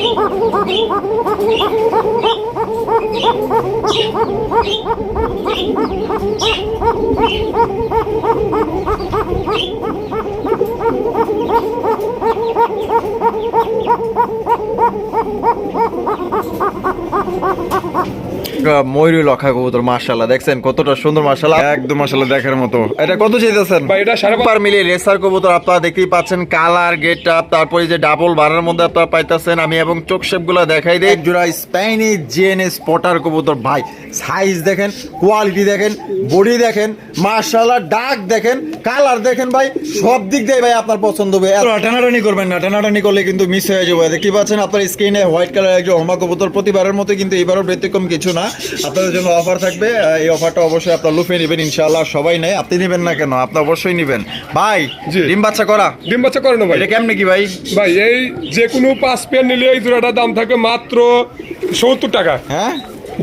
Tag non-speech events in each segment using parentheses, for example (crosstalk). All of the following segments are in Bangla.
Ha ha ha ha! ময়ূরী লক্ষা কবুতর মার্শাল্লাহ দেখছেন কতটা সুন্দর মার্শাল্লাহ একদম মার্শাল্লাহ দেখার মতো। এটা কত চাইতেছেন? পার মিলিয়ে রেসার কবুতর আপনারা দেখতেই পাচ্ছেন কালার গেট আপ তারপরে যে ডাবল বারের মধ্যে আপনারা পাইতেছেন আমি এবং চোখ শেপগুলা দেখাই দিই। জোড়া স্প্যানি জিএনএস স্পটার কবুতর ভাই সাইজ দেখেন কোয়ালিটি দেখেন বডি দেখেন মার্শাল্লাহ ডাক দেখেন কালার দেখেন ভাই সব দিক দিয়ে ভাই আপনার পছন্দ হবে। টানাটানি করবেন না টানাটানি করলে কিন্তু মিস হয়ে যাবে। দেখতে পাচ্ছেন আপনার স্ক্রিনে হোয়াইট কালার একজন হমা কবুতর প্রতিবারের মতো কিন্তু এবারও ব্যতিক্রম কিছু না। আপনাদের জন্য অফার থাকবে। এই অফারটা অবশ্যই আপনার লুফে নেবেন ইনশাআল্লাহ। সবাই নেয়। আপনি নেবেন না কেন? আপনি অবশ্যই নেবেন। ভাই জি। ডিম বাচ্চা করা। ডিম বাচ্চা করে না ভাই। এটা কেমনে কি ভাই? ভাই এই যে কোনো পাঁচ পেয়ার নিলে এই জোড়াটার দাম থাকে মাত্র সত্তর টাকা। হ্যাঁ?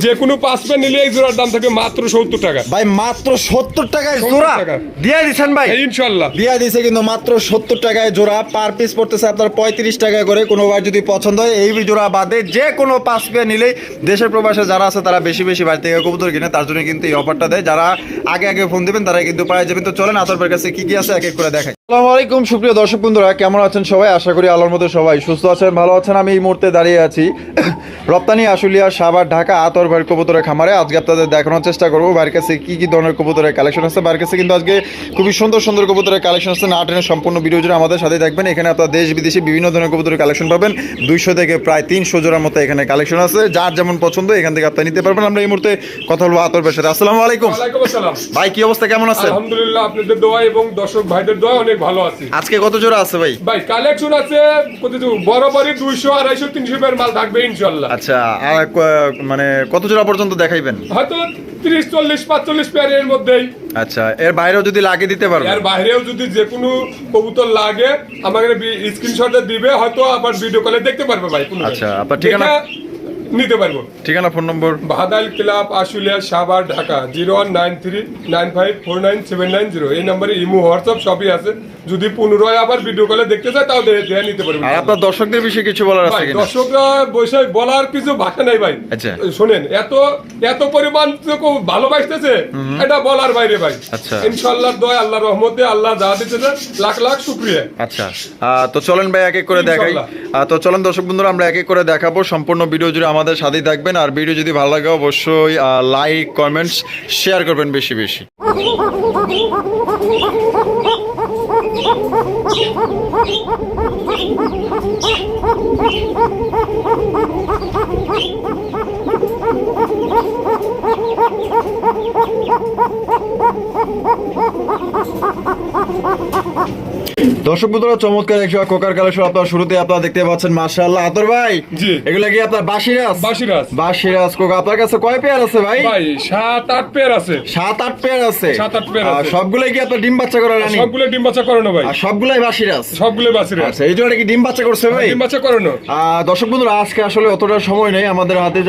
যে কোনো পাঁচ পেয়ার নিলে এই জোড়ার দাম থাকে মাত্র সত্তর টাকা। ভাই মাত্র সত্তর টাকায় 70 জোড়া। দিয়ে দিচ্ছেন ভাই? ইনশাল্লাহ। দিয়া দিছে কিন্তু মাত্র সত্তর টাকায় জোড়া। পার পিস পড়তেছে আপনার পঁয়ত্রিশ টাকা করে। কোনো কোনোবার যদি পছন্দ হয় এই জোড়া বাদে যে কোনো পাঁচ পেয়ার নিলেই দেশের প্রবাসে যারা আছে তারা বেশি বেশি বাড়ি থেকে কবুতর কিনে তার জন্য কিন্তু এই অফারটা দেয়। যারা আগে আগে ফোন দিবেন তারা কিন্তু পাওয়া যাবেন। তো চলেন আতরবের কাছে কি কি আছে এক এক করে দেখাই। আসসালামু আলাইকুম সুপ্রিয় দর্শক বন্ধুরা কেমন আছেন সবাই? আশা করি আলোর মধ্যে সবাই সুস্থ আছেন ভালো আছেন। আমি এই মুহূর্তে দাঁড়িয়ে আছি (coughs) রপ্তানি আশুলিয়া সাভার ঢাকা আতর ভাইয়ের কবুতরের খামারে। আজকে আপনাদের দেখানোর চেষ্টা করব ভাইয়ের কাছে কি কি ধরনের কবুতরের কালেকশন আছে। ভাইয়ের কাছে কিন্তু আজকে খুবই সুন্দর সুন্দর কবুতরের কালেকশন আছে। না টেনে সম্পূর্ণ ভিডিও জুড়ে আমাদের সাথে দেখবেন এখানে আপনার দেশ বিদেশি বিভিন্ন ধরনের কবুতরের কালেকশন পাবেন। দুইশো থেকে প্রায় তিনশো জোড়ার মতো এখানে কালেকশন আছে। যার যেমন পছন্দ এখান থেকে আপনি নিতে পারবেন। আমরা এই মুহূর্তে কথা বলব আতর ভাইয়ের সাথে। আসসালামু আলাইকুম। আসসালাম। ভাই কি অবস্থা? কেমন আছেন? আলহামদুলিল্লাহ আপনাদের দোয়া এবং দর্শক ভাইদের দোয়া অনেক ভালো আছি। আজকে কত জোড়া আছে ভাই? ভাই কালেকশন আছে কত দুইশো আড়াইশো তিনশো পেয়ার মাল থাকবে ইনশাল্লাহ আচ্ছা আর মানে কত জোড়া পর্যন্ত দেখাইবেন? হয়তো তিরিশ চল্লিশ পাঁচচল্লিশ পেয়ারের মধ্যেই। আচ্ছা এর বাইরেও যদি লাগে দিতে পারবেন? এর বাইরেও যদি যে কোনো কবুতর লাগে আমাকে স্ক্রিনশটে দিবে হয়তো আবার ভিডিও কলে দেখতে পারবে ভাই আচ্ছা, আপনার ঠিকানা? নিতে পারব। ঠিকানা ফোন নম্বর বাহাদাল club Ashulia Savar Dhaka zero one nine three nine five four nine seven nine zero. এই নম্বরে ইমো হোয়াটসঅ্যাপ সবই আছে। যদি পুনরায় আবার ভিডিও কলে দেখতে চায় তাও নিতে পারবে। আর আপনার দর্শকদের বিষয়ে কিছু বলার আছে কিনা? দর্শকরা বসে বলার কিছু ভাষা নাই ভাই। আচ্ছা। শোনেন এত এত পরিমাণ ভালোবাসতেছে এটা বলার বাইরে ভাই। আচ্ছা। ইনশাআল্লাহ দয় আল্লাহ রহমতে আল্লাহ যা দিতেছে লাখ লাখ শুক্রিয়া। আচ্ছা। তো চলেন ভাই এক এক করে দেখাই। তো চলেন দর্শক বন্ধুরা আমরা এক এক করে দেখাবো। সম্পূর্ণ ভিডিও জুড়ে আমাদের সাথেই থাকবেন। আর ভিডিও যদি ভালো লাগে, অবশ্যই লাইক কমেন্টস শেয়ার করবেন বেশি বেশি। দর্শক বন্ধুরা চমৎকার একশো কোকার কালেকশন আপনার শুরুতে আপনারা দেখতে পাচ্ছেন মাশাআল্লাহ। আতর ভাই জি। এগুলা কি আপনার বাসিরাজ বাসিরাজ বাসিরাজ কোকা আপনার কাছে কয় পেয়ার আছে ভাই? ভাই সাত আট পেয়ার আছে। সাত আট পেয়ার আছে। সাত আট পেয়ার আছে। সবগুলাই কি আপনার ডিম বাচ্চা করা রানী? সবগুলো ডিম বাচ্চা করানো ভাই। আর সবগুলাই বাসিরাজ সবগুলো বাসিরাজ আচ্ছা এই জন্য কি ডিম বাচ্চা করছে ভাই? ডিম বাচ্চা করানো আহ, দর্শক বন্ধুরা আজকে আসলে অতটা সময় নেই। আমাদের হাতে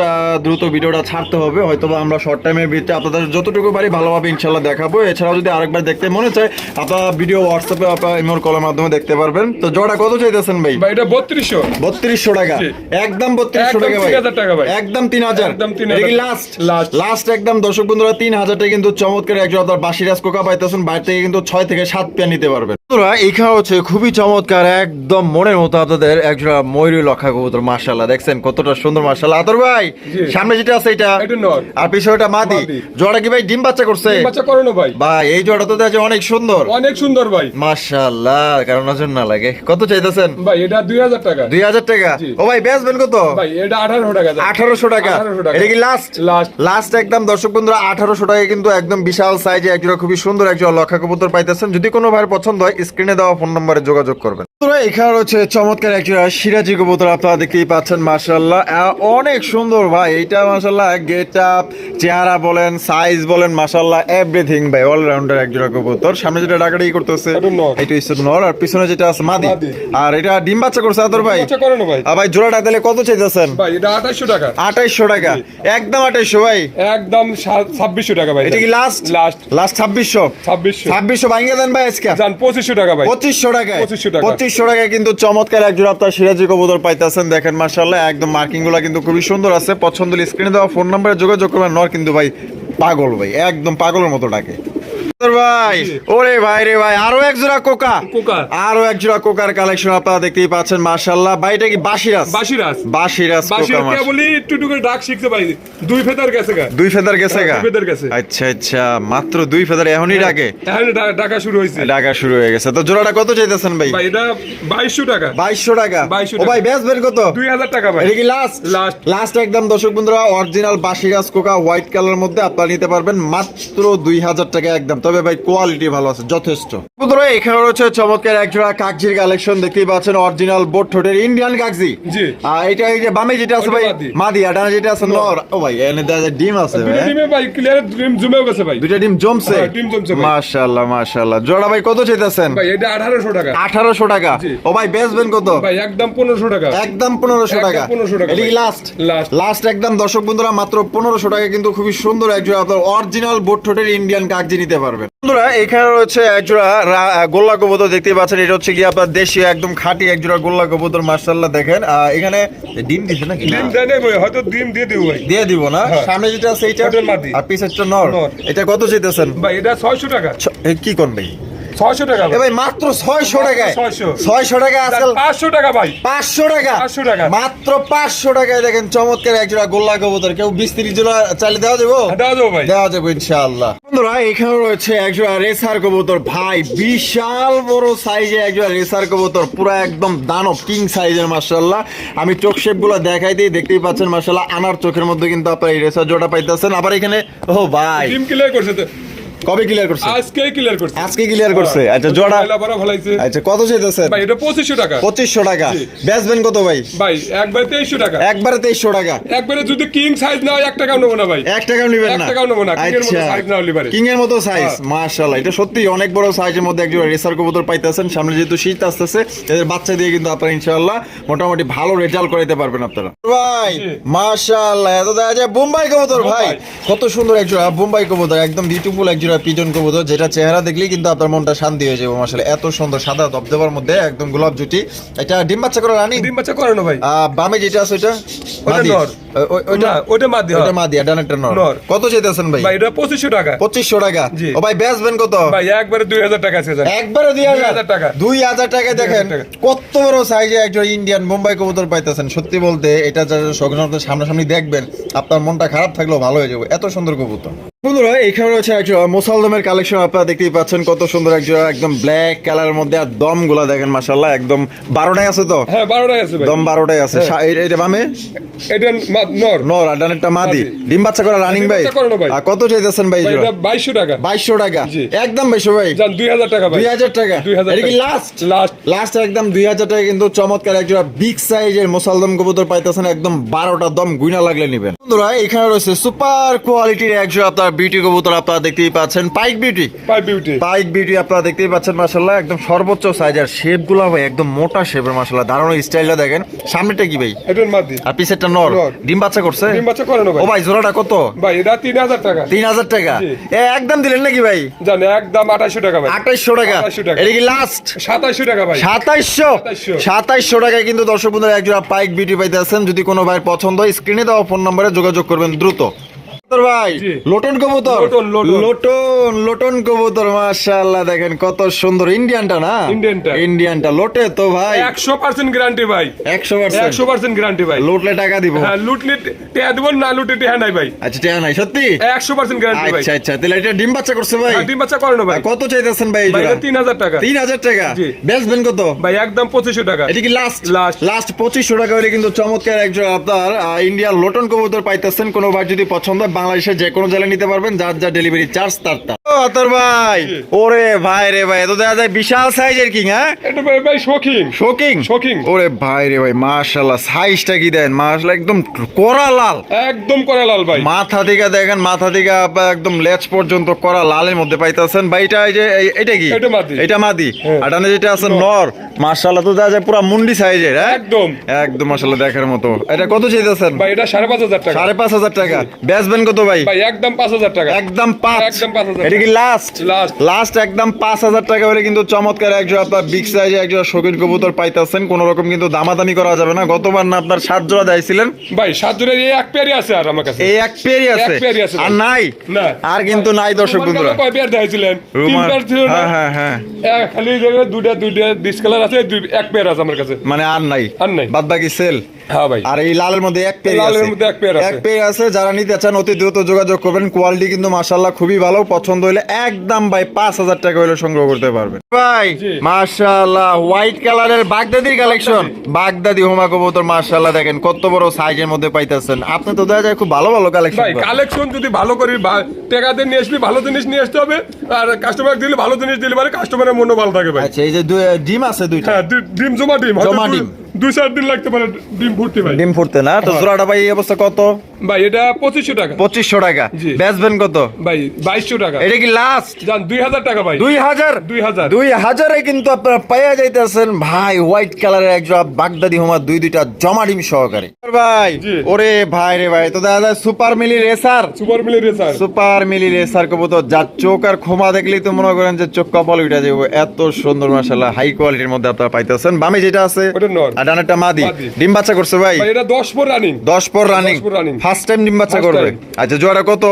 দ্রুত ভিডিওটা ছাড়তে হবে। হয়তো আমরা শর্ট টাইমের ভিতরে আপনাদের যতটুকু পারি ভালোভাবে ইনশাল্লাহ দেখাবো। এছাড়াও যদি আরেকবার দেখতে মনে চায় আপনারা ভিডিও হোয়াটসঅ্যাপে আপনার ইমোর কলের মাধ্যমে দেখতে পারবেন। তো জোড়া কত চাইতেছেন ভাই? ভাই এটা বত্রিশশো। বত্রিশশো টাকা। একদম বত্রিশশো একদম টাকা ভাই। 3000। একদম তিন হাজার। একদম 3000 লাস্ট লাস্ট একদম দর্শক বন্ধুরা তিন হাজার টাকা কিন্তু চমৎকার একজন আপনার বাসিরাজ কোকা পাইতেছেন বাইরে থেকে কিন্তু ছয় থেকে সাত পেয়ার নিতে পারবেন। বন্ধুরা এইখানে হচ্ছে খুবই চমৎকার একদম মনের মতো আপনাদের একজোড়া ময়ূরী লক্ষা কবুতর মার্শাল্লাহ দেখছেন কতটা সুন্দর মার্শাল্লাহ আতর ভাই সামনে যেটা আছে এটা আর পিছনে ওটা মাদি। জোড়া কি ভাই ডিম বাচ্চা করছে? বাচ্চা করানো ভাই। ভাই এই জোড়া তো দেখছে অনেক সুন্দর। অনেক সুন্দর ভাই। মার্শাল্লাহ কারণ নজর না লাগে। কত চাইতেছেন? ভাই এটা দুই হাজার টাকা। দুই হাজার টাকা? ও ভাই বেচবেন কত? ভাই এটা আঠারোশো টাকা যাবে। আঠারোশো টাকা। 1800 টাকা। এটা কি লাস্ট। লাস্ট একদম দর্শক বন্ধুরা আঠারোশো টাকা কিন্তু একদম বিশাল সাইজে একজোড়া খুবই সুন্দর একজোড়া লক্ষা কবুতর পাইতেছেন। যদি কোনো ভাইয়ের পছন্দ হয় স্ক্রিনে দেওয়া ফোন নম্বরে যোগাযোগ করবেন। বন্ধুরা, এখানে হচ্ছে চমৎকার একজোড়া সিরাজি কবুতর। আপনারা দেখতেই পাচ্ছেন মার্শাল্লাহ অনেক সুন্দর ভাই। এইটা মার্শাল্লাহ গেট আপ চেহারা বলেন সাইজ বলেন মার্শাল্লাহ এভরিথিং ভাই। অলরাউন্ডার একজোড়া কবুতর। সামনে যেটা ডাকাডাকি করতেছে এটা নর। হচ্ছে নর। আর পিছনে যেটা আছে মাদি। আর এটা ডিম বাচ্চা করছে আদর ভাই। বাচ্চা করানো ভাই। আর ভাই জোড়াটা দিলে কত চাইতেছেন? ভাই এটা টাকা। আঠাইশশো টাকা। একদম আঠাইশশো ভাই। একদম ছাব্বিশশো টাকা ভাই এটা কি লাস্ট লাস্ট লাস্ট ছাব্বিশশো? ছাব্বিশশো। ছাব্বিশশো ভাঙিয়ে দেন ভাই আজকে। পঁচিশশো টাকা ভাই। পঁচিশশো টাকায়? 2500 টাকা। পঁচিশশো টাকায় কিন্তু চমৎকার এক জোড়া আপনার সিরাজি কবুতর পাইতেছেন দেখেন মার্শাল্লাহ একদম মার্কিংগুলা কিন্তু খুবই সুন্দর আছে। পছন্দ স্ক্রিনে দেওয়া ফোন নাম্বারে যোগাযোগ করবেন। নর কিন্তু ভাই পাগল ভাই একদম পাগলের মতো ডাকে। ভাই। ওরে ভাই রে ভাই আরও এক জোড়া কোকা। কোকা। আরও এক জোড়া কোকার কালেকশন আপনারা দেখতেই পাচ্ছেন মার্শাল্লাহ ভাইটা কি বাসিরাস বাসিরাজ। বাসিরাস কোকা মাস- বলি একটু একটু করে ডাক শিখতে ভাই দুই ফেদার গেছে গা। দুই ফেদার গেছে গা? হ্যাঁ, দুই ফেদার গেছে। আচ্ছা আচ্ছা মাত্র দুই ফেদার। এখনই ডাকে? এখন ডাকা শুরু ডাকা শুরু হয়ে গেছে। তো জোড়াটা কত চাইতেছেন ভাই? ভাই এটা বাইশশো টাকা। বাইশশো টাকা? ও ভাই ব্যাস বের কত? টাকা ভাই। এটা কি লাস্ট। লাস্ট একদম দর্শক বন্ধুরা অরিজিনাল বাসিরাজ কোকা হোয়াইট কালার মধ্যে আপনারা নিতে পারবেন মাত্র দুই হাজার টাকা একদম। তবে ভাই কোয়ালিটি ভালো আছে যথেষ্ট। বন্ধুরা এখানে রয়েছে চমৎকার এক জোড়া কাকজির কালেকশন দেখতেই পাচ্ছেন অরিজিনাল বোট ঠোঁটের ইন্ডিয়ান কাকজি আর এটা এই যে বামে যেটা আছে ভাই মাদি। আর ডানে যেটা আছে নর ও ভাই এনে দেখা যায় ডিম আছে ভাই। টিমে ভাই ক্লিয়ার ডিম জমেও গেছে ভাই। দুইটা ডিম জমছে। হ্যাঁ, ডিম জমছে মাশাআল্লাহ মাশাআল্লাহ। জোড়া ভাই কত চাইতেছেন? ভাই এটা আঠারোশো টাকা। আঠারোশো টাকা। ও ভাই বেচবেন কত? ভাই একদম পনেরোশো টাকা। একদম পনেরোশো একদম টাকা। 1500 টাকা এটা লাস্ট লাস্ট একদম দর্শক বন্ধুরা মাত্র পনেরোশো টাকা কিন্তু খুবই সুন্দর একজোড়া আপনার অরিজিনাল বোট ঠোঁটের ইন্ডিয়ান কাগজি নিতে পারবেন বন্ধুরা এখানে রয়েছে এক জোড়া গোল্লা কবুতর দেখতে পাচ্ছেন। এটা হচ্ছে কি আপনার দেশীয় একদম খাঁটি একজোড়া গোল্লা কবুতর মার্শাল্লাহ দেখেন। আহ, এখানে ডিম দিছে নাকি? ডিম দেয় ভাই হয়তো ডিম দিয়ে দিব ভাই। দিয়ে দিব না? হ্যাঁ। সামনে যেটা আছে এইটা আর পিছেরটা নর। এটা কত চাইতেছেন? ভাই এটা ছয়শো টাকা। ছ- কি কোন ভাই? ছয়শো টাকা ভাই। মাত্র ছয়শো টাকায়। 600 ছয়শো টাকা আজকাল পাঁচশো টাকা ভাই। পাঁচশো টাকা। 500 টাকা। মাত্র পাঁচশো টাকায় দেখেন চমৎকার একজোড়া গোল্লা কবুতর। কেউ বিশ তিরিশ জোড়া চালিয়ে দেওয়া যাব? দেওয়া যাব ভাই। দেওয়া যাবে ইনশাআল্লাহ। বন্ধুরা এখানে রয়েছে একজোড়া রেসার কবুতর। ভাই বিশাল বড় সাইজে একজোড়া রেসার কবুতর। পুরো একদম দানব কিং সাইজের মার্শাল্লাহ আমি চোখ শেপগুলো দেখাই দিই দেখতেই পাচ্ছেন মার্শাল্লাহ আনার চোখের মধ্যে কিন্তু আপনার এই রেসার জোড়া পাইতেছেন। আবার এখানে ও ভাই। ডিম ক্লিয়ার করছে কবে ক্লিয়ার করছে? আজকে ক্লিয়ার করছে। আজকে ক্লিয়ার করছে। আচ্ছা জোড়া বড় ভালাইছে আচ্ছা কত চাইতেছেন? ভাই এটা পঁচিশশো টাকা। পঁচিশশো টাকা। জি। বেচবেন কত ভাই? ভাই একবারে তেইশশো টাকা। একবারে তেইশশো টাকা। একবারে যদি কিং সাইজ না হয় এক টাকাও নেব না ভাই। এক টাকাও নিবেন না। টাকাও নেব না, king এর মতো আচ্ছা। size না হলে পারে। কিং এর মতো সাইজ হ্যাঁ। মাশাআল্লাহ। এটা সত্যি অনেক বড় সাইজের মধ্যে একজন রেসার কবুতর পাইতেছেন। সামনে যেহেতু শীত আসতেছে এদের বাচ্চা দিয়ে কিন্তু আপনারা ইনশাআল্লাহ মোটামুটি ভালো রেজাল্ট করাইতে পারবেন আপনারা। ভাই। মাশাআল্লাহ। এত দেখা যায় বোম্বাই কবুতর ভাই। কত সুন্দর একজন বোম্বাই কবুতর একদম বিউটিফুল একজোড়া পিজন কবুতর যেটা চেহারা দেখলেই কিন্তু আপনার মনটা শান্তি হয়ে যাবে মাশাআল্লাহ। এত সুন্দর সাদা দবদবার মধ্যে একদম গোলাপ জুটি। এটা ডিম বাচ্চা করে রানি? ডিম বাচ্চা করানো ভাই। বামে যেটা আছে ওটা মাদি, হ্যাঁ। ওটা মাদি আর নর। নর। কত চাইতেছেন ভাই? ভাই এটা পঁচিশশো টাকা। পঁচিশশো টাকা। ও ভাই বেচবেন কত? ভাই একবারে দুই হাজার টাকা আছে একবারে দুই হাজার? 2000 টাকা। দুই হাজার টাকায় দেখেন কত বড় সাইজে একজন ইন্ডিয়ান মুম্বাই কবুতর পাইতেছেন। সত্যি বলতে এটা যারা সামনাসামনি দেখবেন আপনার মনটা খারাপ থাকলেও ভালো হয়ে যাবে। এত সুন্দর কবুতর। বন্ধুরা এখানে রয়েছে মোসালদমের কালেকশন আপনারা দেখতেই পাচ্ছেন কত সুন্দর একজন একদম ব্ল্যাক কালারের মধ্যে আর দমগুলা দেখেন মাসাল্লাহ একদম বারোটায় আছে তো? হ্যাঁ বারোটাই আছে ভাই। দম আছে। এটা বামে? এটা নর। নর আর ডানেরটা মাদি। মাদি। ডিম বাচ্চা করা রানিং ভাই। আর কত চাইতেছেন ভাই বাইশশো টাকা। বাইশশো টাকা। একদম বাইশশো ভাই। দুই হাজার টাকা দুই হাজার টাকা। 2000 এটা কি লাস্ট লাস্ট লাস্ট একদম দুই হাজার টাকা কিন্তু চমৎকার একজোড়া বিগ সাইজের মোসালদম কবুতর পাইতেছেন একদম বারোটা দম গুইনা লাগলে নিবেন। বন্ধুরা এখানে রয়েছে সুপার কোয়ালিটির একজোড়া আপনার বিউটি কবুতর আপনারা দেখতেই পাচ্ছেন। পাইক বিউটি পাই বিউটি পাইক বিউটি আপনারা দেখতেই পাচ্ছেন মাসাল্লাহ একদম সর্বোচ্চ সাইজ আর ভাই একদম মোটা শেপের মাসাল্লাহ দারুণ স্টাইলটা দেখেন। সামনেটা কি ভাই? এটার মাদি। আর পিছেরটা নর। ডিম বাচ্চা করছে? ডিম বাচ্চা করানো ভাই। ও ভাই জোড়াটা কত? ভাই এটা তিন হাজার টাকা। তিন হাজার টাকা? এ একদম দিলেন নাকি ভাই? জান একদম আঠাশশো টাকা ভাই। 2800 টাকা। এটা কি লাস্ট সাতাশশো টাকা ভাই। সাতাইশশো? 2700 সাতাইশশো টাকায় কিন্তু দর্শক বন্ধুরা একজোড়া পাইক বিউটি পাইতে আছেন যদি কোনো ভাইয়ের পছন্দ হয় স্ক্রিনে দেওয়া ফোন নম্বরে যোগাযোগ করবেন দ্রুত। ভাই? লোটন কবুতর? লোটন, লোটন। কবুতর মাশাআল্লাহ দেখেন কত সুন্দর। ইন্ডিয়ানটা না? ইন্ডিয়ানটা। ইন্ডিয়ানটা। লোটে তো ভাই। একশো পার্সেন্ট গ্যারান্টি ভাই। একশো পার্সেন্ট? একশো পার্সেন্ট গ্যারান্টি ভাই। লোটলে টাকা দিব। হ্যাঁ লুটলে টেয়া দিব না লুটে টেহা নাই ভাই। আচ্ছা টাকা নাই সত্যি? একশো পার্সেন্ট গ্যারান্টি ভাই। আচ্ছা আচ্ছা তাহলে এটা ডিম বাচ্চা করছে ভাই? হ্যাঁ, ডিম বাচ্চা করানো ভাই। কত চাইতেছেন ভাই ভাই? এটা তিন হাজার টাকা। তিন হাজার টাকা? জি। বেচবেন কত? ভাই একদম পঁচিশশো টাকা। এটা কি লাস্ট Last। লাস্ট পঁচিশশো টাকা হলে কিন্তু চমৎকার একজন আপনার ইন্ডিয়ান লোটন কবুতর পাইতেছেন। কোনো বার যদি পছন্দ বাংলাদেশের যে কোনো জেলায় নিতে পারবেন যার যা ডেলিভারি চার্জ তার তার। আতর ভাই। ওরে ভাই রে ভাই এত দেখা যায় বিশাল সাইজের কিং হ্যাঁ? এটা ভাই ভাই শৌখিন শোকিং শৌখিন। ওরে ভাই রে ভাই মাশাআল্লাহ সাইজটা কি দেন? মাশাআল্লাহ একদম কড়া লাল। একদম করা লাল ভাই। মাথা থেকে দেখেন মাথা থেকে একদম লেজ পর্যন্ত করা লালের মধ্যে পাইতেছেন। ভাই এটা এই যে এটা কি? এটা মাদি। এটা মাদি। হ্যাঁ। আর ডানে যেটা আছে নর। মাশাআল্লাহ তো দেখা যায় পুরো মুন্ডি সাইজের হ্যাঁ? একদম। একদম মাশাআল্লাহ দেখার মতো। এটা কত চাইতেছেন? ভাই এটা সাড়ে পাঁচ হাজার টাকা। সাড়ে পাঁচ হাজার টাকা। বেচবেন কত ভাই? একদম টাকা। একদম পাঁচ। একদম পাঁচ হাজার এটা এটা কি লাস্ট Last. লাস্ট একদম পাঁচ হাজার টাকা হলে কিন্তু চমৎকার একজন আপনার বিগ সাইজে একজন কবুতর পাইতেছেন। কোন রকম কিন্তু দামাদামি করা যাবে না। গতবার না আপনার সাত জোড়া দিয়েছিলেন ভাই সাত জনের এই এক পেয়ারই আছে আর আমার কাছে। এই এক পেয়ারই আছে। এক পেয়ারই আছে আর নাই? না। আর কিন্তু নাই দর্শক বন্ধুরা। কয় পেয়ার দিয়েছিলেন তিন পেয়ার ছিল না? হ্যাঁ হ্যাঁ হ্যাঁ। খালি দুটা দুটা ডিসকালার আছে দুই এক পেয়ার আছে আমার কাছে। মানে আর নাই। আর নাই। বাদ বাকি সেল হ্যাঁ ভাই। আর এই লালের মধ্যে এক পেয়ার লালের মধ্যে এক পেয়ার আছে। এক পেয়ার আছে যারা নিতে চান অতি দ্রুত যোগাযোগ করবেন। কোয়ালিটি কিন্তু মাশাআল্লাহ খুবই ভালো। পছন্দ হলে একদম ভাই পাঁচ হাজার টাকা হলে সংগ্রহ করতে পারবেন। ভাই। মাশাআল্লাহ হোয়াইট কালারের বাগদাদির কালেকশন বাগদাদি হোমা কবুতর মাশাআল্লাহ দেখেন কত বড় সাইজের মধ্যে পাইতেছেন। আপনি তো দেখা যায় খুব ভালো ভালো কালেকশন ভাই কালেকশন যদি ভালো করি বা- টাকা দিয়ে নিয়ে আসবি ভালো জিনিস নিয়ে আসতে হবে আর কাস্টমার দিলে ভালো জিনিস দিলে মানে কাস্টমারের মনও ভালো থাকে ভাই। আচ্ছা এই যে ডিম আছে দুইটা? হ্যাঁ ডিম জমা ডিম। জমা ডিম। দুই চার দিন লাগতে পারে ডিম ফুটতে ভাই। ডিম ফুটতে না? তো জোড়াটা ভাই এই অবস্থা কত? ভাই এটা পঁচিশশো টাকা। পঁচিশশো টাকা। বেচবেন কত? ভাই বাইশশো টাকা। এটা কি লাস্ট যান দুই হাজার টাকা ভাই। দুই হাজার? দুই হাজার। দুই হাজারে কিন্তু আপনারা পাইয়া যাইতেছেন। ভাই হোয়াইট কালারের একজন বাগদাদি হোমা দুই দুইটা জমা ডিম সহকারে। ভাই ওরে ভাই রে ভাই তো দেখা সুপার মিলি রেসার সুপার মিলে রেসার সুপার মিলি রেসার কবুতর যার চোখ আর ক্ষমা দেখলেই তো মনে করেন যে চোখ কপাল উঠে যাবে এত সুন্দর মাসাল্লাহ হাই কোয়ালিটির মধ্যে আপনারা পাইতেছেন। বামে যেটা আছে ওটা নর। আর মাদি। ডিম বাচ্চা করছে ভাই। এটা দশ পর রানিং দশ পর রানিং ফার্স্ট টাইম ডিম বাচ্চা করবে। আচ্ছা জোয়ারা কত?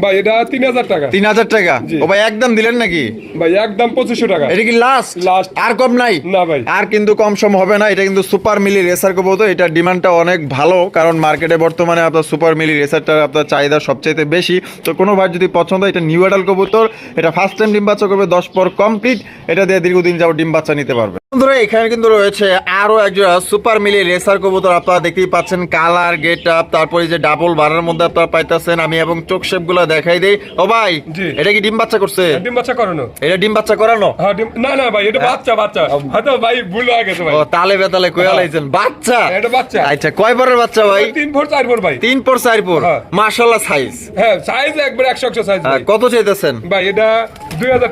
ভাই এটা তিন হাজার টাকা। তিন হাজার টাকা? ও ভাই একদম দিলেন নাকি? ভাই একদম পঁচিশশো টাকা। এটা কি লাস্ট Last। আর কম নাই? না ভাই। আর কিন্তু কম সম হবে না এটা কিন্তু সুপার মিলি রেসার কবুতর এটার ডিমান্ডটা অনেক ভালো কারণ মার্কেটে বর্তমানে আপনার সুপার মিলি রেসারটার আপনার চাহিদা সবচাইতে বেশি। তো কোনো ভাই যদি পছন্দ হয় এটা নিউ অ্যাডাল কবুতর এটা ফার্স্ট টাইম ডিম বাচ্চা করবে দশ পর কমপ্লিট এটা দিয়ে দীর্ঘদিন যাব ডিম বাচ্চা নিতে পারবে। বন্ধুরা এখানে কিন্তু রয়েছে আরও একজন সুপার মিলি রেসার কবুতর আপনারা দেখতেই পাচ্ছেন কালার গেট আপ তারপরে যে ডাবল বারের মধ্যে আপনারা পাইতেছেন আমি এবং চোখ শেপ গুলা দেখাই দেই। ও ভাই এটা কি ডিম বাচ্চা করছে? ডিম বাচ্চা করানো। এটা ডিম বাচ্চা করানো? হ্যাঁ না না ভাই এটা বাচ্চা বাচ্চা। হয়তো ভাই ভুল হয়ে গেছে ভাই। ও তালে বেতালে কোয়া লাইছেন। বাচ্চা? এটা বাচ্চা। আচ্ছা কয় পরের বাচ্চা ভাই? তিন ফোর চার ফোর ভাই। তিন পর চার পর। মাশাআল্লাহ সাইজ হ্যাঁ সাইজ একবার একশো একশো সাইজ ভাই। কত চাইতেছেন? ভাই এটা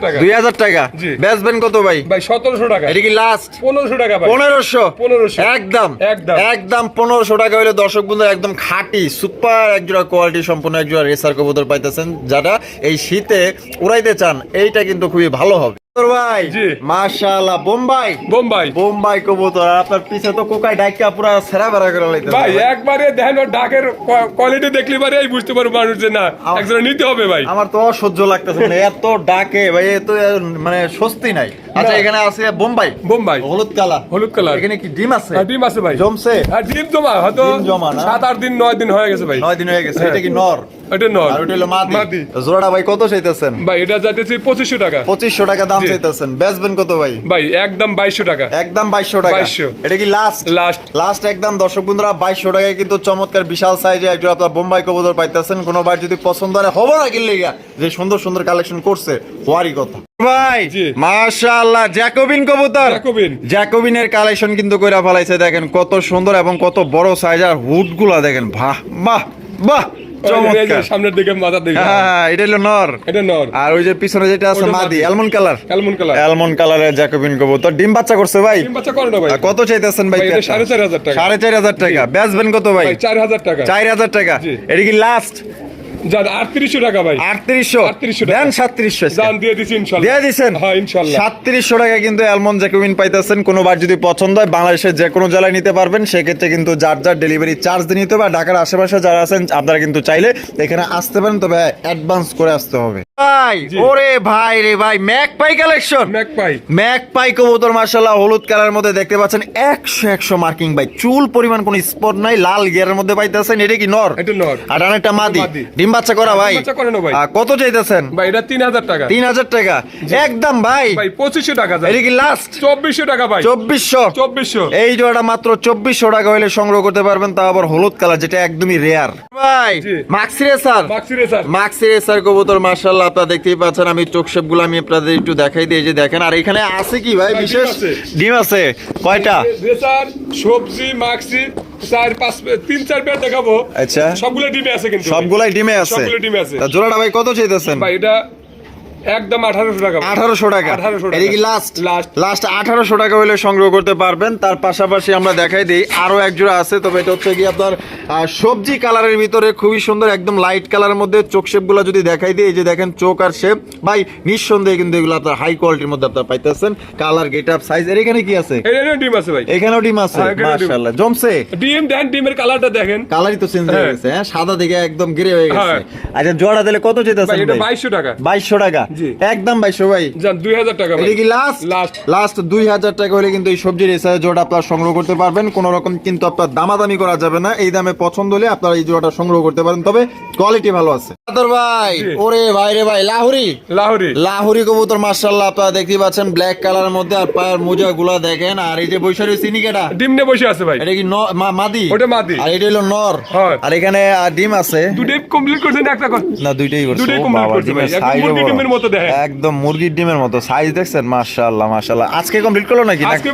টাকা। দুই হাজার টাকা। জি। বেচবেন কত ভাই? ভাই সতেরোশো টাকা। এটা কি লাস্ট পনেরোশো টাকা পনেরোশো? পনেরোশো। একদম। একদম। একদম পনেরোশো টাকা হলে দর্শক বন্ধু একদম খাঁটি সুপার একজোড়া কোয়ালিটি সম্পূর্ণ একজোড়া রেসার কবুতর পাইতেছেন যারা এই শীতে উড়াইতে চান এইটা কিন্তু খুবই ভালো হবে। ভাই মাশাআল্লাহ বোম্বাই? বোম্বাই। বোম্বাই কবুতর আপনার পিছে তো কোকাই ডাইকা পুরা সেরা বেড়া করে লাইতে ভাই একবারে দেখেন ওর ডাকের কোয়ালিটি দেখলে পারে এই বুঝতে পারব মানুষ যে না একজন নিতে হবে ভাই। আমার তো অসহ্য লাগতেছে মানে এত ডাকে ভাই এত মানে স্বস্তি নাই। আচ্ছা এখানে আছে বোম্বাই? বোম্বাই। হলুদ কালা হলুদ কালার। এখানে কি ডিম আছে? হ্যাঁ, ডিম আছে ভাই। জমছে? হ্যাঁ ডিম জমা হয়তো সাত আট দিন নয় দিন হয়ে গেছে ভাই। নয় দিন হয়ে গেছে এটা কি নর? এটা নয় আর ওটা হলো মাদি। মাদি। জোড়াটা ভাই কত চাইতেছেন? ভাই এটা যাইতেছি টাকা। পঁচিশশো টাকা দাম চাইতেছেন। বেচবেন কত ভাই? ভাই একদম বাইশশো টাকা। একদম বাইশশো টাকা। 2200 এটা কি লাস্ট লাস্ট লাস্ট একদম দর্শক বন্ধুরা বাইশশো টাকায় কিন্তু চমৎকার বিশাল সাইজে একজন আপনার বোম্বাই কবুতর পাইতেছেন। কোনো বার যদি পছন্দ হয় হব না কিনলে যে সুন্দর সুন্দর কালেকশন করছে হওয়ারই কথা। ভাই। মাশাআল্লাহ জ্যাকোবিন কবুতর। জ্যাকোবিন। জ্যাকোবিনের কালেকশন কিন্তু কইরা ফেলাইছে দেখেন কত সুন্দর এবং কত বড় সাইজ আর হুডগুলা দেখেন। বাহ বাহ বাহ। চমৎকার। সামনের দিকে মাথার দিকে হ্যাঁ এটা হলো নর। এটা নর। আর ওই যে পিছনে যেটা আছে মাদি। অ্যালমন কালার কালমন কালার অ্যালমন কালারের জ্যাকোবিন কবুতর। ডিম বাচ্চা করছে ভাই? ডিম বাচ্চা করে না ভাই। কত চাইতেছেন ভাই এটা পেয়ারটা? সাড়ে চার হাজার টাকা। সাড়ে চার হাজার টাকা। বেচবেন কত ভাই? ভাই চার হাজার টাকা। চার হাজার টাকা। এটা কি লাস্ট যান আটত্রিশশো টাকা ভাই। আটত্রিশশো? 3800 দেন সাতত্রিশশো যান দিয়ে দিছি ইনশাল্লাহ। দিয়ে দিছেন? হ্যাঁ ইনশাল্লাহ। সাতত্রিশশো টাকা কিন্তু অ্যালমন্ড জ্যাকোবিন পাইতেছেন। কোনো যদি পছন্দ হয় বাংলাদেশের যে কোনো জেলায় নিতে পারবেন। সেক্ষেত্রে কিন্তু যার যার ডেলিভারি চার্জ দিয়ে নিতে হবে। ঢাকার আশেপাশে যারা আছেন আপনারা কিন্তু চাইলে এখানে আসতে পারেন। তবে অ্যাডভান্স করে আসতে হবে। ভাই ওরে ভাই রে ভাই magpie collection magpie magpie কবুতর মার্শাল্লাহ হলুদ কালার মধ্যে দেখতে পাচ্ছেন। একশো একশো মার্কিং ভাই। চুল পরিমাণ কোন স্পট নাই লাল গিয়ারের মধ্যে পাইতেছেন। এটা কি নর? এটা নর। আর মাদি। মাদি। ডিম বাচ্চা করা ভাই? বাচ্চা করে না ভাই। কত চাইতেছেন? ভাই এটা তিন হাজার টাকা। তিন হাজার টাকা? একদম ভাই। ভাই পঁচিশশো টাকা এটা কি লাস্ট চব্বিশশো টাকা ভাই। চব্বিশশো? চব্বিশশো। এই জোড়াটা মাত্র চব্বিশশো টাকা হলে সংগ্রহ করতে পারবেন তা আবার হলুদ কালার যেটা একদমই রেয়ার ভাই জি। Maxi racer maxi racer maxi racer কবুতর আপনারা দেখতেই পাচ্ছেন আমি আমি আপনাদের একটু দেখাই এই যে দেখেন আর এখানে আছে কি ভাই ভাই, বিশেষ? ডিম আছে। কয়টা? রেসার সবজি মাক্সি চার পাঁচ তিন চার পেয়ার দেখাবো। আচ্ছা। সবগুলো ডিমে আছে কিন্তু সবগুলাই ডিমে আছে। জোড়াটা ভাই কত চাইতেছেন? ভাই এটা একদম আঠারোশো টাকা। আঠারোশো টাকা। 1800 টাকা। কি লাস্ট Last। লাস্ট আঠারোশো টাকা হলে সংগ্রহ করতে পারবেন। তার পাশাপাশি আমরা দেখাই দিই আরও এক জোড়া আছে তবে এটা হচ্ছে কি আপনার সবজি কালারের ভিতরে খুবই সুন্দর একদম লাইট কালারের মধ্যে চোখ শেপগুলো যদি দেখাই দিই এই যে দেখেন চোখ আর শেপ ভাই নিঃসন্দেহে কিন্তু এগুলো আপনার হাই কোয়ালিটির মধ্যে আপনার পাইতেছেন। কালার গেট আপ সাইজ এর এখানে কি আছে? ডিম আছে ভাই। এখানেও ডিম আছে? হ্যাঁ। মাশাআল্লাহ। জমছে? ডিম দেন ডিমের কালারটা দেখেন। কালারই তো চেঞ্জ হয়ে হ্যাঁ। গেছে হ্যাঁ? সাদা দিকে একদম গ্রে হয়ে গেছে। হ্যাঁ। আচ্ছা জোড়া দিলে কত যেতেছেন এটা টাকা। বাইশশো টাকা। একদম ভাই দুই হাজার টাকা এটা কি লাস্ট Last। লাস্ট দুই হাজার টাকা হলে কিন্তু এই সবজির এসে জোড়া আপনার সংগ্রহ করতে পারবেন। কোন রকম কিন্তু আপনার দামাদামি করা যাবে না। এই দামে পছন্দ হলে আপনারা এই জোড়াটা সংগ্রহ করতে পারেন। তবে কোয়ালিটি ভালো আছে। ভাই ওরে ভাই রে ভাই লাহুরি। লাহোরি। লাহুরি কবুতর মার্শাল্লাহ আপনারা দেখতে পাচ্ছেন ব্ল্যাক কালারের মধ্যে আর পায়ের মোজা গুলা দেখেন। আর এই যে বৈশাখী সিনিকেটা ডিম নিয়ে বসে আছে ভাই। এটা কি মাদি? ওটা মাদি। আর এটা হলো নর। আর এখানে ডিম আছে। দুটোই কমপ্লিট করছেন একটা না দুইটাই করছে। করছে ভাই। ডিমের মতো দেখেন। একদম মুরগির ডিমের মতো। সাইজ দেখছেন? মাশাআল্লাহ মাশাআল্লাহ। আজকে কমপ্লিট করল নাকি? আজকে।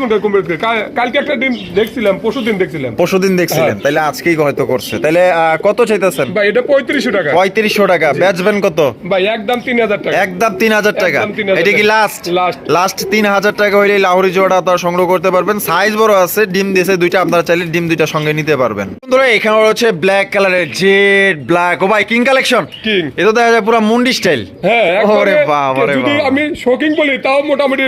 কাল- কালকে একটা ডিম দেখছিলাম পরশু দিন দেখছিলাম। পরশুদিন দেখছিলেন। হ্যাঁ। তাহলে আজকেই হয়তো করছে। তাহলে কত চাইতেছেন? ভাই এটা পঁয়ত্রিশশো টাকা। পঁয়ত্রিশশো টাকা। বেচবেন কত? ভাই একদম তিন হাজার টাকা। একদম তিন হাজার টাকা। এটা কি লাস্ট লাস্ট তিন হাজার টাকা হইলে লাহোরি জোড়া তো সংগ্রহ করতে পারবেন। সাইজ বড় আছে ডিম দিয়েছে দুইটা। আপনারা চাইলে ডিম দুইটা সঙ্গে নিতে পারবেন। বন্ধুরা এখানে রয়েছে ব্ল্যাক কালারের জেড ব্ল্যাক ও ভাই কিং কালেকশন King। এটা দেখা যায় পুরো মুন্ডি স্টাইল হ্যাঁ যদি আমি শোকিং বলি তাও মোটামুটি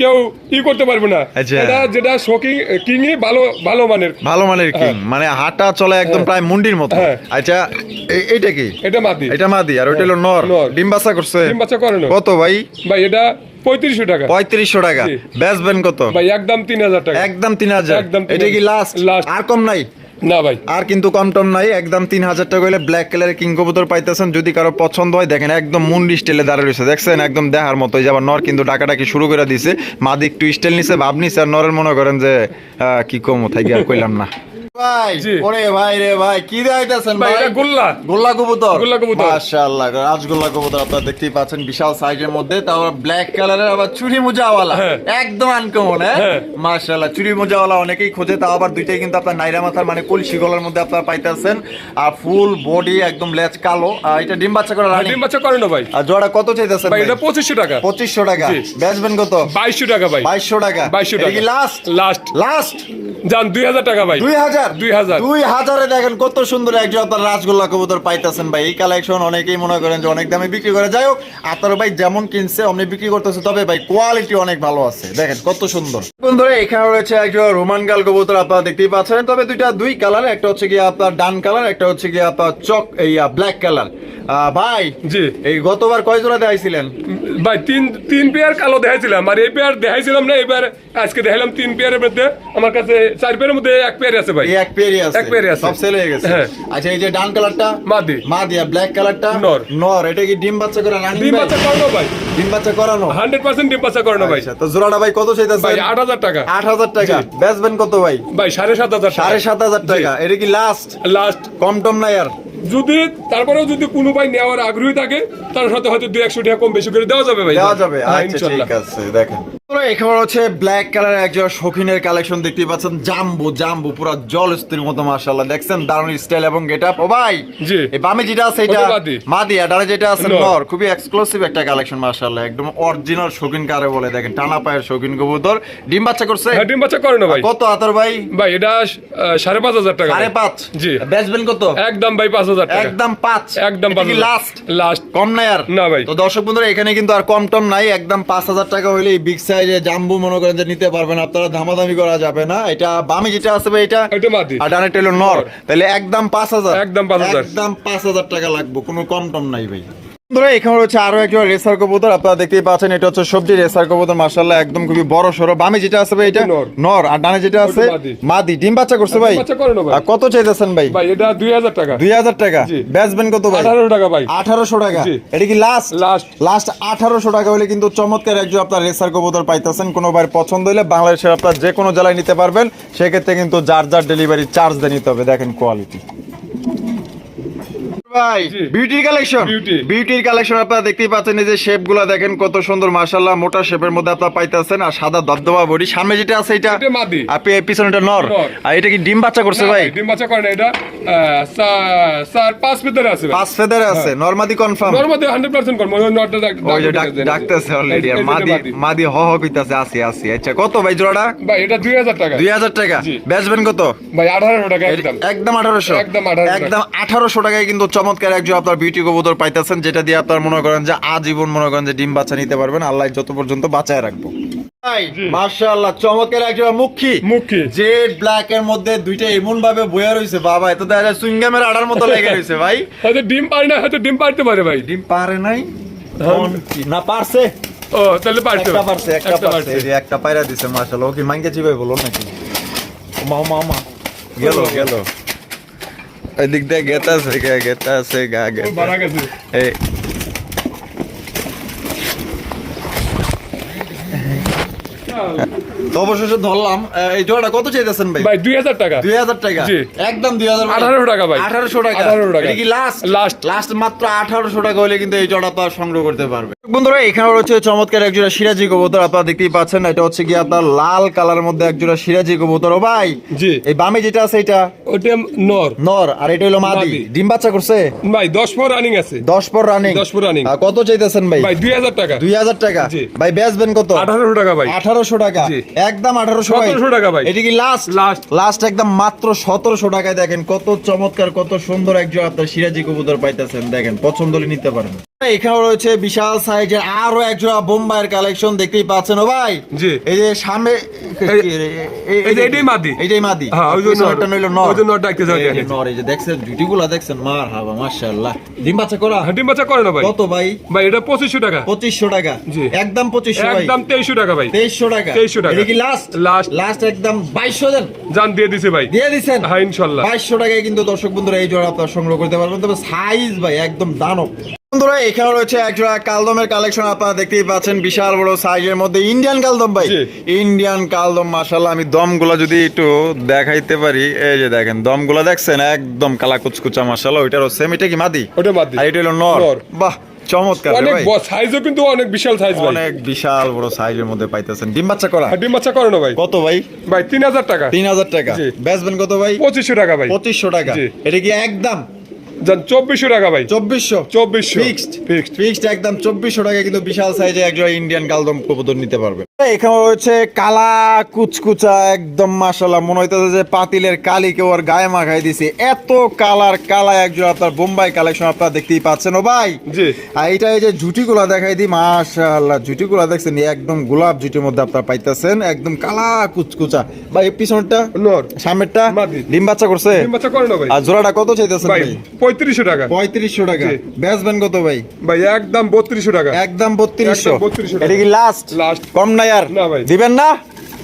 কেউ ই করতে পারবে না। আচ্ছা। এটা যেটা শোকিং কিংই ভালো ভালো মানের। ভালো মানের কিং মানে হাঁটা চলে একদম প্রায় মুন্ডির মতো। হ্যাঁ। আচ্ছা এইটা কি? এটা মাদি। এটা মাদি আর ওইটা হলো নর। ডিম বাচ্চা করছে। ডিম বাচ্চা করে না। কত ভাই? ভাই এটা পঁয়ত্রিশশো টাকা। পঁয়ত্রিশশো টাকা। বেচবেন কত? ভাই একদম তিন হাজার টাকা। একদম তিন হাজার। একদম এটা কি হাজার। লাস্ট আর কম নাই। না ভাই। আর কিন্তু কম টম নাই, একদম তিন হাজার টাকা হলে ব্ল্যাক কালারের কিং কবুতর পাইতেছেন, যদি কারও পছন্দ হয়, দেখেন একদম মুন্ডি স্টাইলে দাঁড়িয়ে রয়েছে। দেখছেন, একদম দেখার মতো যে আবার নর কিন্তু ডাকাডাকি শুরু করে দিছে। মাদি একটু স্টাইল নিছে, ভাব নিছে, আর নরের মনে করেন যে কি কম থাকি আর কইলাম না। ভাই ওরে ভাই রে ভাই কি দেখাইতেছেন ভাই ভাই? এটা গোল্লা। গোল্লা কবুতর। গোল্লা কবুতর। মাশাআল্লাহ রাজগোল্লা কবুতর আপনারা দেখতেই পাচ্ছেন বিশাল সাইজের মধ্যে তারপর ব্ল্যাক কালারের আবার চুরি মোজাওয়ালা। হ্যাঁ। একদম আনকমন হ্যাঁ? হ্যাঁ। মাশাআল্লাহ চুরি মোজাওয়ালা অনেকেই খোঁজে তাও আবার দুইটাই কিন্তু আপনার নাইরা মাথার মানে কলসি গলার মধ্যে আপনারা পাইতেছেন। আর ফুল বডি একদম লেজ কালো। আর এটা ডিম বাচ্চা করে ডিম বাচ্চা করে না ভাই। আর জোড়া কত চাইতেছেন ভাই এটা পঁচিশশো টাকা। পঁচিশশো টাকা। বেচবেন কত? বাইশশো টাকা ভাই। বাইশশো টাকা। 2200 টাকা। লাস্ট লাস্ট লাস্ট যান দুই হাজার টাকা ভাই। দুই হাজার। দুই হাজারে দেখেন কত সুন্দর একজন আপনার রাজগোল্লা কবুতর পাইতেছেন ভাই। এই কালেকশন অনেকেই মনে করেন যে অনেক দামে বিক্রি করে। যাই হোক আপনার ভাই যেমন কিনছে অমনি বিক্রি করতেছে। তবে ভাই কোয়ালিটি অনেক ভালো আছে। দেখেন কত সুন্দর। বন্ধুরা এখানে রয়েছে একজন রোমান গাল কবুতর আপনারা দেখতেই পাচ্ছেন। তবে দুইটা দুই কালার একটা হচ্ছে গিয়ে আপনার ডান কালার একটা হচ্ছে গিয়ে আপনার চক এই ব্ল্যাক কালার ভাই জি। এই গতবার কয় জোড়া দেখাইছিলেন? ভাই তিন তিন পেয়ার কালো দেখাইছিলাম। আর এই পেয়ার দেখাইছিলাম না এবার আজকে দেখাইলাম তিন পেয়ারের মধ্যে। আমার কাছে চার পেয়ারের মধ্যে এক পেয়ার আছে ভাই। এই এক পেয়ারই আছে। এক পেয়ারই আছে। সব সেল হয়ে গেছে। হ্যাঁ। আচ্ছা এই যে ডান কালারটা মাদি। মা দিয়া ব্ল্যাক কালারটা নর। নর। এটা কি ডিম বাচ্চা করে রানিং ডিম বাচ্চা করানো ভাই। ডিম বাচ্চা করানো? হান্ড্রেড পার্সেন্ট ডিম বাচ্চা করানো ভাই। আচ্ছা তো জোড়াটা ভাই কত চাইতেছে ভাই আট হাজার টাকা। আট হাজার টাকা। জি। বেচবেন কত ভাই? ভাই সাড়ে সাত হাজার সাড়ে সাত হাজার টাকা। এটা কি লাস্ট লাস্ট কম টম না আর? যদি তারপরেও যদি কোনো ভাই নেওয়ার আগ্রহী থাকে তার সাথে হয়তো দুই একশো টাকা কম বেশি করে দেওয়া যাবে ভাই। দেওয়া যাবে হ্যাঁ, আচ্ছা ঠিক আছে দেখেন। এখানে হচ্ছে ব্ল্যাক কালার একজন শৌখিনের কালেকশন দেখতে পাচ্ছেন। জাম্বু জাম্বু পুরো জল স্থির মতো মাশাআল্লাহ। দেখছেন দারুণ স্টাইল এবং গেটআপ ও ভাই জি। এই বামে যেটা আছে এটা মাদি। আর ডানে যেটা আছে নর। খুবই এক্সক্লুসিভ একটা কালেকশন মাশাআল্লাহ। একদম অরিজিনাল শৌখিন কারে বলে দেখেন টানা পায়ের শৌখিন কবুতর। ডিম বাচ্চা করছে? হ্যাঁ ডিম বাচ্চা করে না ভাই। কত আতর ভাই? ভাই এটা আহ, সাড়ে পাঁচ হাজার টাকা। সাড়ে ভাই। পাঁচ? জি। বেচবেন কত? একদম ভাই পাঁচ হাজার একদম পাঁচ। একদম পাঁচ লাস্ট লাস্ট কম নাই আর? না ভাই। তো দর্শক বন্ধুরা এখানে কিন্তু আর কম টম নাই। একদম পাঁচ হাজার টাকা হইলে বিগ সাইজে জাম্বু মনে করেন যে নিতে পারবেন। আপনারা ধামাধামি করা যাবে না। এটা বামে যেটা আসবে ভাই এটা এটা মাদি। আর ডানে টেলো নর। তাহলে একদম পাঁচ হাজার। একদম 5,000 একদম পাঁচ হাজার টাকা লাগবে। কোনো কম টম নাই ভাই। বন্ধুরা এখানে হচ্ছে আরও একজন রেসার কবুতর। আপনারা দেখতেই পাচ্ছেন এটা হচ্ছে সবজি রেসার কবুতর মার্শাল্লাহ একদম খুবই বড় সড়ো বামে যেটা আছে ভাই এটা নর। আর ডানে যেটা আছে মাদি। ডিম বাচ্চা করছে ভাই? না ভাই। কত চাইতেছেন ভাই? ভাই এটা দুই হাজার টাকা। দুই হাজার টাকা। জি। বেচবেন কত ভাই? আঠারো টাকা ভাই। আঠারোশো টাকা। এটা কি লাস্ট Last। লাস্ট আঠারোশো টাকা হলে কিন্তু চমৎকার একজন আপনার রেসার কবুতর পাইতেছেন। কোনো ভাই পছন্দ হলে বাংলাদেশের আপনার যে কোনো জেলায় নিতে পারবেন। সেক্ষেত্রে কিন্তু যার যার ডেলিভারি চার্জ দিয়ে নিতে হবে। দেখেন কোয়ালিটি ভাই বিউটির কালেকশন বিউটির কালেকশন আপনারা দেখতেই পাচ্ছেন এই যে শেপগুলা দেখেন কত সুন্দর মাশাল্লাহ মোটা শেপের মধ্যে আপনারা পাইতেছেন। আর সাদা দবদবা বডি সামনে যেটা আছে এটা এটা আপনি পিছনেটা নর। নর। আর এটা কি ডিম বাচ্চা করছে ভাই ভাই, ডিম বাচ্চা করে না এটা আহ, পাঁচ ভিতরে আছে পাঁচ ফেদার আছে। নরমাদি কনফার্ম নর্মাদি হান্ড্রেড পার্সেন্ট করব ওই নটটা ডাক- ওই যে ডাক- ডাক- ডাক- ডাকতেছে অলরেডি মাদি হ হ কইতাছে আসি আসি। আচ্ছা কত ভাই জোড়াটা? ভাই এটা টাকা। দুই হাজার টাকা। বেচবেন কত? ভাই আঠারোশো টাকা একদম। একদম একদম 1800 একদম আঠারোশো টাকায় কিন্তু চমৎকার একজন আপনার বিউটি কবুতর পাইতেছেন যেটা দিয়ে আপনার মনে করেন যে আজীবন মনে করেন যে ডিম বাচ্চা নিতে পারবেন। আল্লাহ যত পর্যন্ত বাঁচায় রাখব। জি। মাশাআল্লাহ একজন মুখী। মুখী। জেড ব্ল্যাক এর মধ্যে দুইটা এমন ভাবে বয়া রইছে বাবা এত দেখা যায় সুইংগামের আড়ার মতো লেগে রইছে ভাই। হয়তো ডিম পারে না হয়তো ডিম পারতে পারে ভাই। ডিম পারে নাই? হ্যাঁ। কি? না পারছে? ও তাহলে পারতে একটা পারছে একটা একটা পারছে। একটা পায়রা দিছে মাশাআল্লাহ। ও কি মাইঙ্গে চিবে বলো নাকি? মা মা মা। গেল গেল। এদিক দিয়ে গেতা আছে গা গেতা আছে গা এই। তো অবশেষে ধরলাম। এই জোড়াটা কত চাইতেছেন ভাই? ভাই দুই হাজার টাকা। দুই হাজার টাকা। জি। একদম দুই হাজার 1800 টাকা ভাই। আঠারোশো টাকা। 1800 টাকা। কি লাস্ট Last। লাস্ট মাত্র আঠারোশো টাকা হলে কিন্তু এই জোড়া আপনার সংগ্রহ করতে পারবে বন্ধুরা এখানে রয়েছে চমৎকার একজোড়া সিরাজি কবুতর। আপনারা দেখতেই পাচ্ছেন এটা হচ্ছে কি আপনার লাল কালারের মধ্যে একজোড়া সিরাজি কবুতর। ও ভাই জি। এই বামে যেটা আছে এটা? ওটা নর। নর। আর এটা হলো মাদি। ডিম বাচ্চা করছে? ভাই দশ পর রানিং আছে। দশ পর রানিং 10 পর running। কত চাইতেছেন ভাই? ভাই দুই হাজার টাকা। দুই হাজার টাকা। জি। ভাই বেচবেন কত? আঠারোশো টাকা ভাই। আঠারোশো টাকা। জি। একদম আঠারোশো 1700 টাকা ভাই। এটা কি লাস্ট লাস্ট লাস্ট একদম মাত্র সতেরোশো টাকায় দেখেন কত চমৎকার কত সুন্দর একজন আপনার সিরাজি কবুতর পাইতেছেন দেখেন পছন্দ হলে নিতে পারেন এখানে রয়েছে বিশাল সাইজের আরও একজোড়া বোম্বাইয়ের কালেকশন দেখতেই পাচ্ছেন ও ভাই। জি। এই যে সামনে এই- যে এটাই মাদি। এইটাই মাদি। হ্যাঁ, ওই যে নর। পিছনেরটা নইলো নর। ওই যে নর ডাকতেছে এই যে ওইটা। নর এই যে দেখছেন জুটিগুলা দেখছেন? মার হাবা মাশাআল্লাহ। ডিম বাচ্চা করা? হ্যাঁ, ডিম বাচ্চা করে না ভাই। কত ভাই? ভাই এটা পঁচিশশো টাকা। পঁচিশশো টাকা। জি। একদম পঁচিশশো ভাই। একদম তেইশশো টাকা ভাই। তেইশশো টাকা। 2300 টাকা। এটা কি লাস্ট Last। লাস্ট একদম বাইশশো দেন জান দিয়ে দিছে ভাই। দিয়ে দিচ্ছেন হ্যাঁ, ইনশাল্লাহ। বাইশশো টাকায় কিন্তু দর্শক বন্ধুরা এই জোড়া আপনারা সংগ্রহ করতে পারবেন। তবে সাইজ ভাই একদম দানব। বন্ধুরা এখানে রয়েছে এক জোড়া কালদমের কালেকশন আপনারা দেখতেই পাচ্ছেন বিশাল বড় সাইজের মধ্যে ইন্ডিয়ান কালদম ভাই। ইন্ডিয়ান কালদম মাশাল্লাহ আমি দমগুলা যদি একটু দেখাইতে পারি এই যে দেখেন দমগুলা দেখছেন? একদম কালা কুচকুচা মাশাল্লাহ ওইটারও সেম এটা কি মাদি? ওটা মাদি। আর এটা হলো নর। বাহ চমৎকার অনেক সাইজও কিন্তু অনেক বিশাল সাইজ ভাই। অনেক বিশাল বড় সাইজের মধ্যে পাইতেছেন। ডিম বাচ্চা করা? আর ডিম বাচ্চা করে না ভাই। কত ভাই? ভাই তিন হাজার টাকা। তিন হাজার টাকা। জি। বেচবেন কত ভাই? পঁচিশশো টাকা ভাই। পঁচিশশো টাকা। এটা কি একদম জান চব্বিশশো টাকা ভাই। চব্বিশশো। চব্বিশশো। ফিক্সড। ফিক্সড। ফিক্সড একদম চব্বিশশো টাকা কিন্তু বিশাল সাইজে একজন ইন্ডিয়ান কালদম কবুতর নিতে পারবে। এখানে রয়েছে কালা কুচকুচা একদম মাসাল্লাহ মনে হইতেছে যে পাতিলের কালি কেউ আর গায়ে মাখাই দিছে। এত কালার কালা একজন আপনার বোম্বাই কালেকশন আপনারা দেখতেই পাচ্ছেন। ও ভাই জি। আর এটা এই যে জুটিগুলা দেখাই দিই মাশাআল্লাহ। জুটিগুলা দেখছেন একদম গোলাপ জুটির মধ্যে আপনারা পাইতেছেন। একদম কালা কুচকুচা। ভাই পিছনটা নর সামনেরটা ডিম বাচ্চা করছে? ডিম বাচ্চা করে না ভাই। আর জোড়াটা কত চাইতেছেন ভাই? পঁয়ত্রিশশো টাকা। পঁয়ত্রিশশো টাকা। বেচবেন কত ভাই? ভাই একদম বত্রিশশো টাকা। একদম বত্রিশশো। একদম 3200 টাকা। এটা কি লাস্ট Last। কম নাই আর? না ভাই। দিবেন না?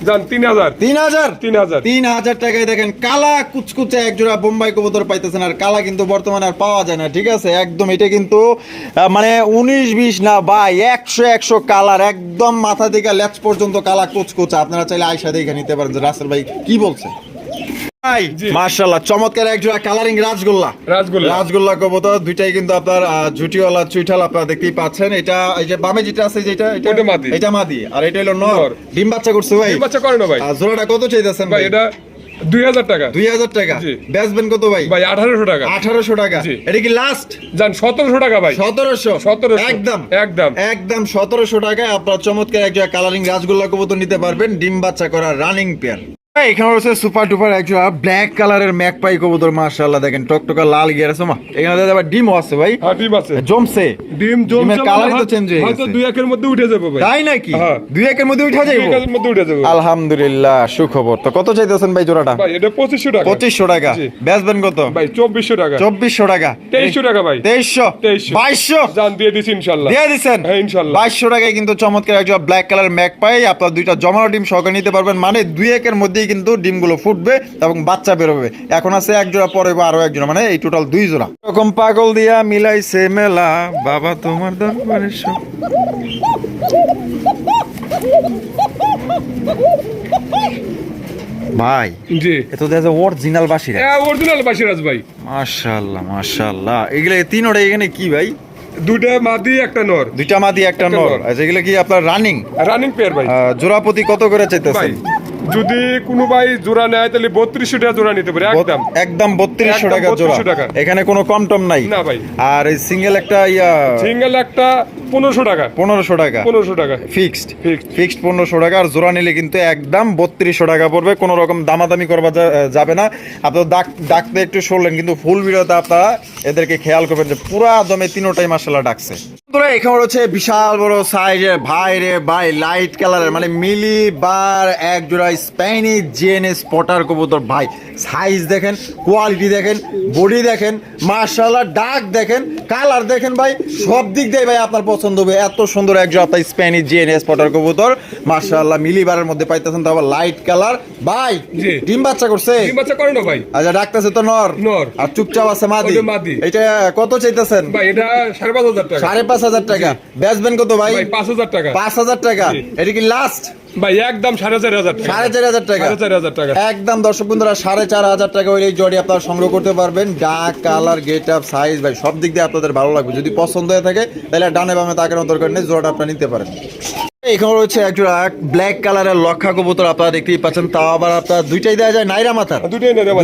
জান তিন হাজার। তিন হাজার? তিন হাজার। তিন হাজার টাকায় দেখেন কালা কুচকুচে এক জোড়া বোম্বাই কবুতর পাইতেছেন আর কালা কিন্তু বর্তমানে আর পাওয়া যায় না ঠিক আছে? একদম এটা কিন্তু মানে উনিশ বিশ না ভাই একশো একশো কালার একদম মাথা থেকে লেজ পর্যন্ত কালা কুচকুচা। আপনারা চাইলে আয়সা দেখে নিতে পারেন রাসেল ভাই কি বলছে। চমৎকার এক জোড়া কালারিং রাজগোল্লা। রাজগোল্লা। রাজগোল্লা কবুতর দুইটাই কিন্তু আপনার ঝুটিওয়ালা চুইঠাল আপনারা দেখতেই পাচ্ছেন। এটা এই যে বামে যেটা আছে যেটা এটা ওটা মাদি। এটা মাদি। আর এটা হলো নর। ডিম বাচ্চা করছে ভাই। ডিম বাচ্চা করে না ভাই। জোড়াটা কত চাইতেছেন ভাই এটা দুই হাজার টাকা। দুই হাজার টাকা। বেচবেন কত ভাই? ভাই আঠারোশো টাকা। আঠারোশো টাকা। এটা কি লাস্ট জান সতেরোশো টাকা ভাই। সতেরোশো। 1700 একদম। একদম। একদম সতেরোশো টাকায় আপনার চমৎকার এক কালারিং রাসগোল্লা কবুতর নিতে পারবেন। ডিম বাচ্চা করা রানিং পেয়ার এখানে রয়েছে সুপার টুপার একজন ব্ল্যাক কালারের ম্যাকপাই কবুতর মাশাআল্লাহ দেখেন টকটকা লাল গিয়ার আছে মা। এখানে দেখেন আবার ডিমও আছে ভাই। হ্যাঁ ডিম আছে। জমছে। ডিম জমছে কালারই মানে তো চেঞ্জ হয়ে হয়তো দুই একের মধ্যে উঠে যাবে ভাই। তাই নাকি? হ্যাঁ। দুই একের মধ্যে উঠা দুই একের মধ্যে উঠে যাবে আলহামদুলিল্লাহ সুখবর। তো কত চাইতেছেন ভাই জোড়াটা? ভাই এটা পঁচিশশো টাকা। পঁচিশশো টাকা। বেচবেন কত? ভাই চব্বিশশো টাকা। চব্বিশশো টাকা। তেইশশো টাকা ভাই। তেইশশো? 2300 বাইশশো? জান দিয়ে দিছি ইনশাল্লাহ। দিয়ে দিচ্ছেন হ্যাঁ, ইনশাল্লাহ। বাইশশো টাকায় কিন্তু চমৎকার একজন ব্ল্যাক কালার ম্যাক পাই আপনার দুইটা জমানো ডিম সহকারে নিতে পারবেন। মানে দুই একের মধ্যেই কিন্তু ডিমগুলো ফুটবে এবং বাচ্চা বেরোবে। এখন আছে এক জোড়া পরে বা আরও এক জোড়া মানে এই টোটাল দুই জোড়া। এরকম পাগল দিয়া মিলাইছে মেলা বাবা তোমার দরবারে সব। ভাই জি। এ দেখা অরিজিনাল বাসিরা অরিজিনাল বাসিরাজ ভাই। মাশাআল্লাহ মাশাআল্লাহ এগুলো তিন ওটা এখানে কি ভাই? দুইটা মাদি একটা নর। দুইটা মাদি একটা নর। আচ্ছা এগুলো কি আপনার রানিং রানিং পেয়ার ভাই। জোড়াপতি কত করে চাইতেছেন? যদি কোনো ভাই জোড়া নেয় তাহলে বত্রিশশো টাকা জোড়া নিতে পারে একদম। একদম বত্রিশশো টাকা জোড়া। 3200 টাকা। এখানে কোনো কম টম নাই। না ভাই। আর এই সিঙ্গেল একটা ইয়া সিঙ্গেল একটা পনেরোশো টাকা। পনেরোশো টাকা। পনেরোশো টাকা। ফিক্সড। ফিক্সড পনেরোশো টাকা। আর জোড়া নিলে কিন্তু একদম বত্রিশশো টাকা পড়বে। কোনো রকম দামাদামি করবা যাবে না। আপনার ডাক ডাকতে একটু সরলেন কিন্তু ফুল ভিডিওতে আপনারা এদেরকে খেয়াল করবেন যে পুরা দমে তিনোটাই মাসাল্লাহ ডাকছে। বন্ধুরা, এখানে হচ্ছে বিশাল বড় সাইজের ভাই রে ভাই লাইট কালারের মানে মিলি বার এক জোড়া স্প্যানিশ জিএনএস স্পটার কবুতর। ভাই সাইজ দেখেন কোয়ালিটি দেখেন বডি দেখেন মার্শাল্লাহ ডাক দেখেন কালার দেখেন ভাই সব দিক দিয়ে ভাই আপনার পছন্দ হবে। এত সুন্দর এক জোড়া আপনার স্প্যানিশ জিএনএস স্পটার কবুতর। মার্শাল্লাহ মিলি বারের মধ্যে পাইতেছেন তো আবার লাইট কালার ভাই। ডিম বাচ্চা করছে? ডিম বাচ্চা করে না ভাই। আচ্ছা ডাকতেছে তো নর। নর। আর চুপচাপ আছে মাদি। মাদি। এটা কত চাইতেছেন? ভাই এটা সাড়ে পাঁচ হাজার টাকা। সাড়ে পাঁচ হাজার টাকা। বেচবেন কত ভাই? ভাই পাঁচ হাজার টাকা। পাঁচ হাজার টাকা। এটা কি লাস্ট ভাই একদম সাড়ে চার হাজার সাড়ে চার হাজার টাকা। সাড়ে চার হাজার টাকা। একদম দর্শক বন্ধুরা সাড়ে চার হাজার টাকা ওই জড়ি আপনারা সংগ্রহ করতে পারবেন। ডাক কালার গেট আপ সাইজ ভাই সব দিক দিয়ে আপনাদের ভালো লাগবে। যদি পছন্দ হয়ে থাকে তাহলে ডানে বামে তাকানোর দরকার নেই জোড়াটা আপনারা নিতে পারেন। এখানে রয়েছে একটা ব্ল্যাক কালারের লক্ষা কবুতর আপনারা দেখতেই পাচ্ছেন। তাও আবার আপনার দুইটাই দেওয়া যায় নাইরা মাথার।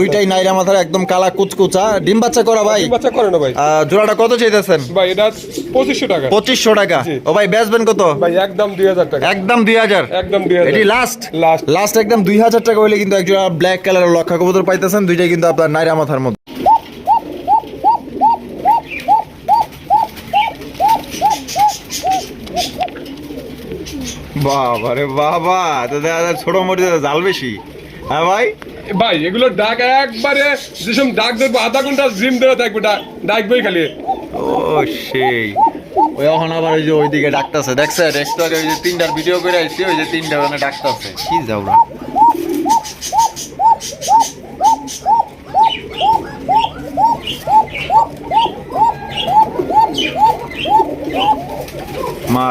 দুইটাই নাইরা মাথার একদম কালা কুচকুচা। ডিম বাচ্চা করা ভাই? ডিম বাচ্চা করে না ভাই। জোড়াটা কত চাইতেছেন? ভাই এটা পঁচিশশো টাকা। পঁচিশশো টাকা। ও ভাই বেচবেন কত? ভাই একদম দুই হাজার টাকা। একদম দুই হাজার। একদম দুই হাজার। এটি লাস্ট Last। লাস্ট একদম দুই হাজার টাকা হলে কিন্তু একজন ব্ল্যাক কালারের লক্ষা কবুতর পাইতেছেন। দুইটাই কিন্তু আপনার নাইরা মাথার মধ্যে। বাবা রে বাবা তো দেখা যায় ছোট মরিচ জাল বেশি। হ্যাঁ ভাই? ভাই এগুলো ডাক একবারে যেসব ডাক দেখব আধা ঘণ্টা জিম দেওয়া থাকবে ডাক ডাকবেই খালি। ও সেই। ওই এখন আবার ওই যে ওইদিকে ডাকতেছে দেখছে রেস্টুরেন্টে ওই যে তিনটার ভিডিও করে আসছি ওই যে তিনটা মানে ডাকতেছে। কি যাও না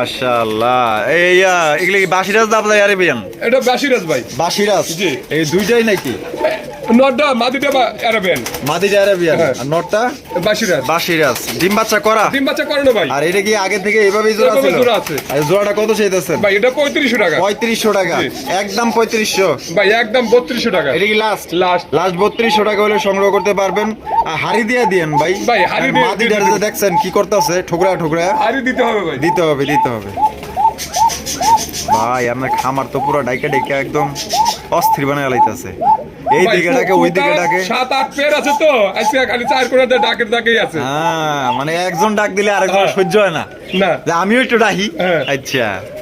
মাশাআল্লাহ। এই ইয়া এগুলো বাসিরাজ ইয়ারে আরে বিয়ান এটা বাসিরাজ ভাই। বাসিরাজ? জি। এই দুইটাই নাকি? নটটা মাদিটা অ্যারাবিয়ান? মাদিটা হ্যাঁ। আর নটটা বাসিরাজ বাসিরাজ ডিম বাচ্চা করা? ডিম বাচ্চা করে না ভাই? আর এটা কি আগে থেকে এভাবেই জোড়া ছিল? জোড়া আছে। আর জোড়াটা কত চাইতেছেন? ভাই এটা পঁয়ত্রিশশো টাকা। পঁয়ত্রিশশো টাকা। একদম পঁয়ত্রিশশো। ভাই একদম বত্রিশশো টাকা। এটা কি লাস্ট লাস্ট লাস্ট বত্রিশশো টাকা হলে সংগ্রহ করতে পারবেন। আর হাড়ি দিয়ে দিয়েন ভাই। ভাই, হাড়ি দিয়ে- মাদি দিয়ে দেখছেন কি করতেছে? ঠোকরা ঠোকরা। আরই দিতে হবে ভাই। দিতে হবে দিতে হবে। ভাই আপনার খামার তো পুরো ডাইকে ডাইকে একদম অস্থির বানায় আলাইতেছে এই দিকে ডাকে ওই দিকে ডাকে সাত আট পেয়ার আছে তো। আজকে খালি চার করে ডাকের ডাকেই আছে। হ্যাঁ মানে একজন ডাক দিলে আরেকজন হ্যাঁ। সহ্য হয় না। না। যে আমিও একটু ডাকি। হ্যাঁ। আচ্ছা।